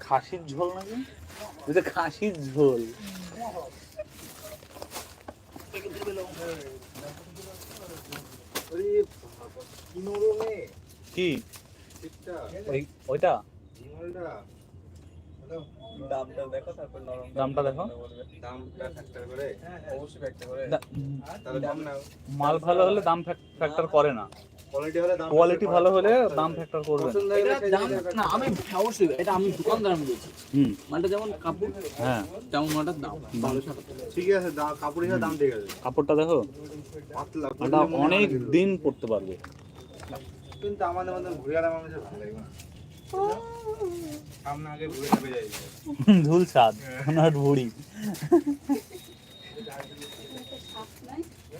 খাসির ঝোল নাকি? এটা খাসির ঝোল। কি ওইটা? দামটা দেখো তারপর নরম দামটা দেখো। দামটা ফ্যাক্টর করে। অবশ্যই ফ্যাক্টর করে। দা- তাহলে দাম নাও। মাল ভালো হলে দাম ফ্যাক্টর করে না। কোয়ালিটি ভালো হলে দাম ফ্যাক্টর করবে না আমি অবশ্যই এটা আমি দোকানদার আমি বলছি। হুম। মালটা যেমন কাপড় হ্যাঁ। তেমন মালটার দাম টাকা ঠিকই আছে কাপড় হিসেবে দাম ঠিক আছে। কাপড়টা দেখো। পাতলা এটা অনেক দিন পরতে পারবে। কিন্তু আমাদের মতন ঘুরে আমাদের ভালো লাগবে না। সামনে আগে ঘুরে যাবে যাই ঝুল ছাদ ওনার ভুড়ি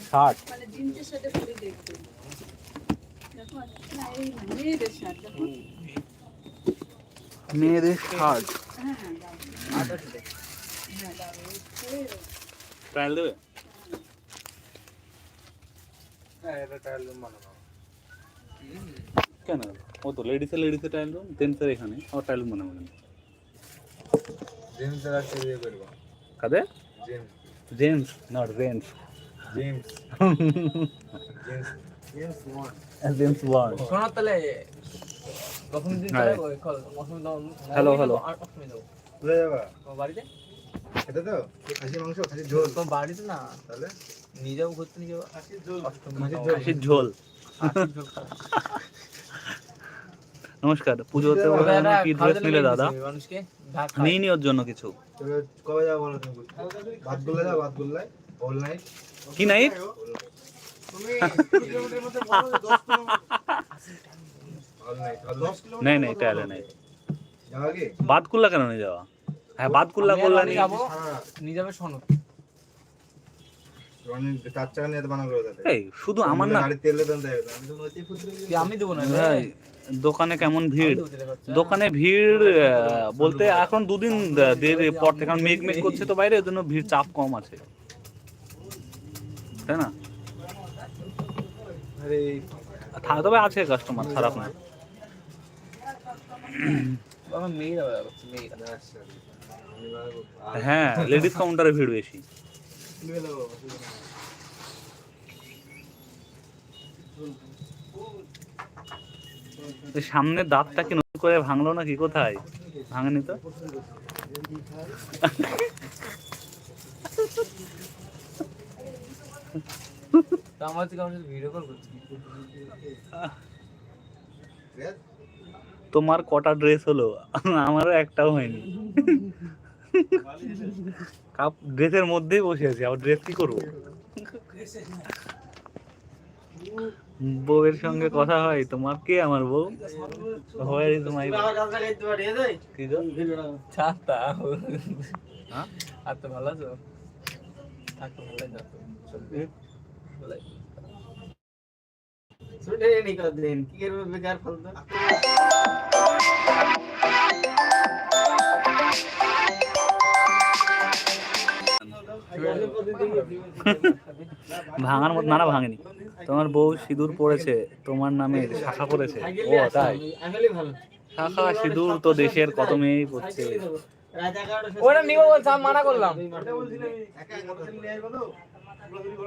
ষাট মানে সাথে পরে মেয়েদের শার্ট দেখো মেয়েদের ষাট হ্যাঁ হ্যাঁ দাও হ্যাঁ দাও এই পরে ট্রায়াল দেবে হ্যাঁ এটা ট্রায়াল রুম বানানো কেন ও তো লেডিসে লেডিসে ট্রায়াল রুম জেন্টসের এখানে ও ট্রায়াল রুম বানাবো কেন জেমস এর একটা ইয়ে করব কাদের gems gents not gents gems gems gems one gents তাহলে কখন দিন হ্যাঁ। মৌসুমি দাও Hello, hello. আর দাও ঘুরে যাবা। বাড়িতে? এটা তো খাসি মাংস খাসি ঝোল। বাড়িতে না? তাহলে? ঘুরতে নিয়ে যাব। নমস্কার পুজোতে বলে কি ড্রেস নিলে দাদা? নিয়ে নি ওর জন্য কিছু। কবে যাব বলো তুমি? ভাত গুল্লা ভাত গুল্লায় অল নাইট কি নাইট তুমি কিলোমিটার মধ্যে বলো 10 kilometre all night all night নেই নেই ট্রায়ালে নেই। যাওয়া কি বাদকুল্লা কেন নিয়ে যাওয়া? হ্যাঁ করলা নিয়ে যাব নিয়ে যাবে চাকা নিয়ে তো বানা করে তাহলে এই শুধু আমার না গাড়ি তেলে দেন দেয় আমি তো নদী ফুটলে কি আমি দেবো না? ভাই, দোকানে কেমন ভিড়? খরচা। দোকানে ভিড় বলতে এখন দুদিন দে- দেরি পর থেকে কারণ মেঘ মেঘ করছে তো বাইরে ওই জন্য ভিড় চাপ কম আছে। তাই না? আরে তবে আছে কাস্টমার খারাপ না। হ্যাঁ লেডিস কাউন্টারে ভিড় বেশি। সামনে দাঁতটা কি নতুন করে ভাঙলো নাকি কোথায়? ভাঙেনি তো? তা আমার থেকে আমার ভিডিও কল করছি। তোমার কটা ড্রেস হলো? আমারও একটাও হয়নি। কাপ ড্রেসের মধ্যেই বসে আছি আবার ড্রেস কি করব? বউয়ের সঙ্গে কথা হয় তোমার কে আমার বউ? হোয়ার ইজ মাই কি গো? ছাতা হ্যাঁ? আর তো ভালো আছো? আর ভালো আছো ভালো আছি। ভাঙার মতো না ভাঙেনি। তোমার বউ সিঁদুর পড়েছে, তোমার নামে শাখা করেছে। ও, তাই? শাখা, সিঁদুর তো দেশের কত মেয়েই পড়ছে। ওটা নিব বলছে আমি মানা করলাম।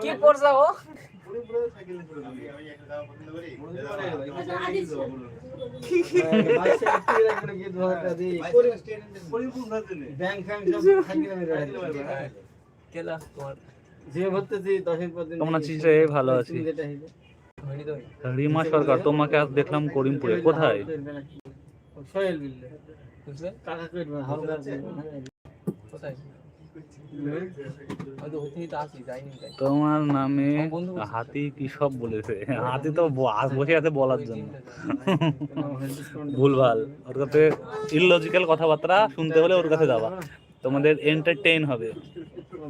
কি করছে ও? ভালো আছি। রিমা সরকার তোমাকে আজ দেখলাম করিমপুরে। কোথায়? সোহেল বিল্লে। কাকা কইবে হালকা কোথায় তোমার নামে। হাতি কি সব বলেছে? হাতি তো বসে আছে বলার জন্য। ভুলভাল। ওর কাছে ইললজিক্যাল কথাবার্তা শুনতে হলে ওর কাছে যাবা। তোমাদের এন্টারটেইন হবে।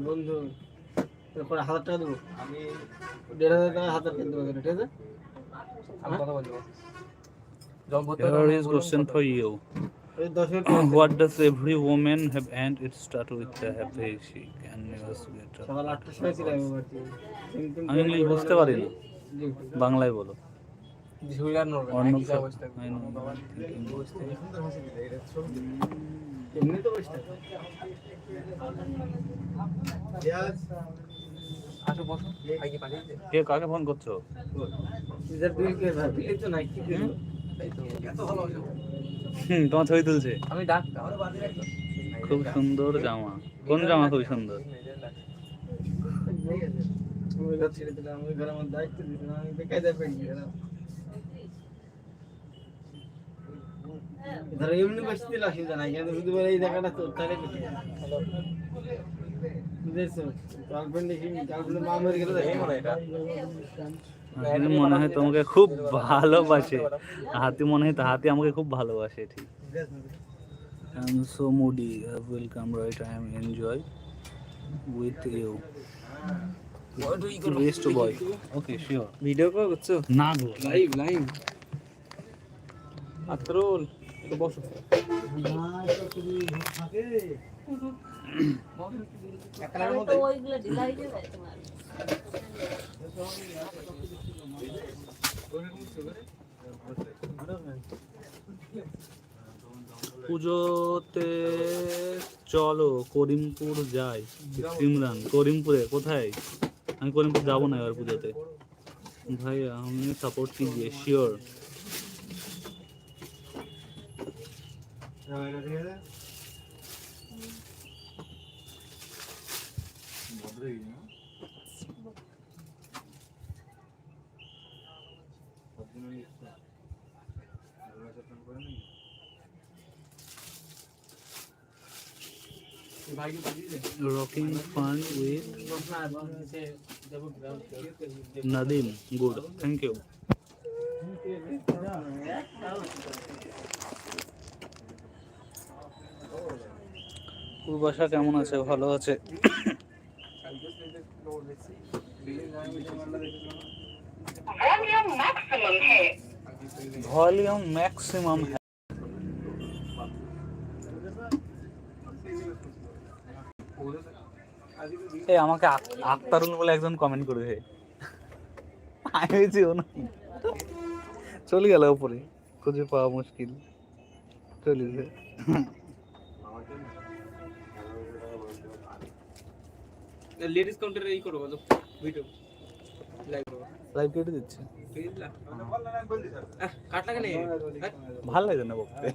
বন্ধু হাজার টাকা দেবো? আমি দেড় হাজার টাকা হাজার টাকা দেবো ঠিক আছে? আমি কথা বলব। জব করতে Here is question for you. এই দশ What does every woman have and it start with the happy she can never get আমি ইংলিশ বুঝতে পারি না? বাংলায় বলো। কে? কাকে ফোন করছ? হুম তোমার ছবি তুলছে। আমি ডাক খুব সুন্দর জামা। কোন জামা খুব সুন্দর? ধরো এমনি বসে দিলে অসুবিধা কিন্তু শুধু বলে এই জায়গাটা তোর তাহলে বুঝেছ? গার্লফ্রেন্ড দেখি গার্লফ্রেন্ড মা মরে গেলে দেখে মনে এটা। হাতি মনে হয় তোমাকে খুব ভালোবাসে হাতি মনে হয় হাতি আমাকে খুব ভালোবাসে ঠিক so moody. I will come right. I am enjoy with you. Best boy. Okay, sure. Video call করছ না গো লাইভ লাইভ আত্রোল একটু বসো তো ঢিলা হয়ে যাবে তোমার পুজোতে চলো করিমপুর যাই সিমরান করিমপুরে কোথায় আমি করিমপুর যাবো না এবার পুজোতে ভাই আমি সাপোর্ট कीजिए sure rocking fun with Nadim good thank you Purbasha কেমন আছে? ভালো আছে? ভলিউম ম্যাক্সিমাম এই আমাকে আক- আক্তারুল বলে একজন কমেন্ট করেছে আমি ভেবেছি ও। চলে গেল উপরে। খুঁজে পাওয়া মুশকিল। চলে গেছে লেডিস কাউন্টারে এই করব ভিডিও লাইভ করব লাইভ কেটে দিচ্ছে। ভালো লাগে না বলতে